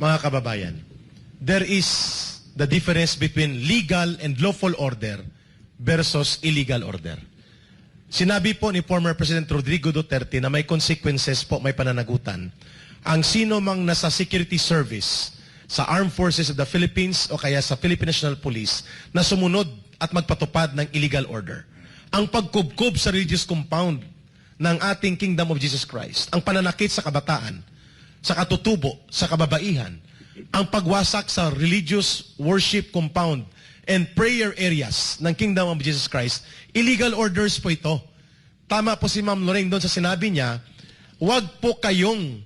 mga kababayan, there is the difference between legal and lawful order versus illegal order. Sinabi po ni former President Rodrigo Duterte na may consequences po, may pananagutan. Ang sino mang nasa security service sa Armed Forces of the Philippines o kaya sa Philippine National Police na sumunod at magpatupad ng illegal order. Ang pagkubkob sa religious compound ng ating Kingdom of Jesus Christ, ang pananakit sa kabataan, sa katutubo, sa kababaihan, ang pagwasak sa religious worship compound and prayer areas ng Kingdom of Jesus Christ, illegal orders po ito. Tama po si Ma'am Lorraine doon sa sinabi niya, huwag po kayong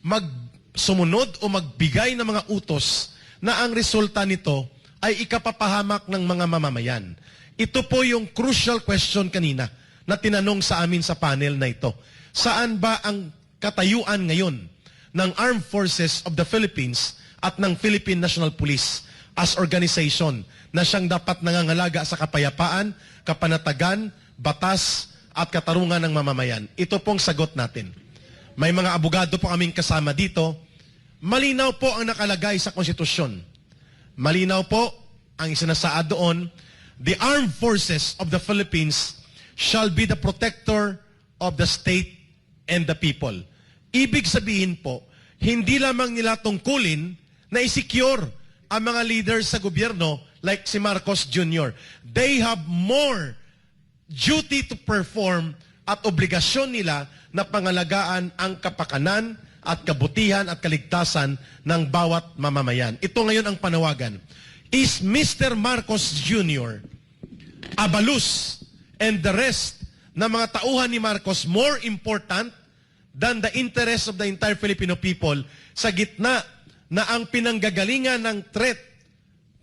magsumunod o magbigay ng mga utos na ang resulta nito ay ikapapahamak ng mga mamamayan. Ito po yung crucial question kanina na tinanong sa amin sa panel na ito. Saan ba ang katayuan ngayon ng Armed Forces of the Philippines at ng Philippine National Police as organization na siyang dapat nangangalaga sa kapayapaan, kapanatagan, batas at katarungan ng mamamayan. Ito pong sagot natin. May mga abogado po kaming kasama dito. Malinaw po ang nakalagay sa konstitusyon. Malinaw po ang isinasaad doon, the armed forces of the Philippines shall be the protector of the state and the people. Ibig sabihin po, hindi lamang nila tungkulin na isecure ang mga leaders sa gobyerno like si Marcos Jr. They have more duty to perform at obligasyon nila na pangalagaan ang kapakanan at kabutihan at kaligtasan ng bawat mamamayan. Ito ngayon ang panawagan. Is Mr. Marcos Jr. Abalus and the rest na mga tauhan ni Marcos more important than the interest of the entire Filipino people sa gitna na ang pinanggagalingan ng threat,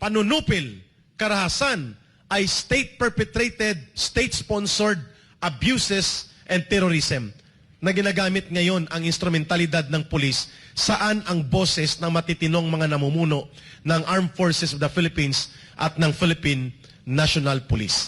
panunupil, karahasan ay state-perpetrated, state-sponsored abuses and terrorism na ginagamit ngayon ang instrumentalidad ng pulis saan ang boses ng matitinong mga namumuno ng Armed Forces of the Philippines at ng Philippine National Police.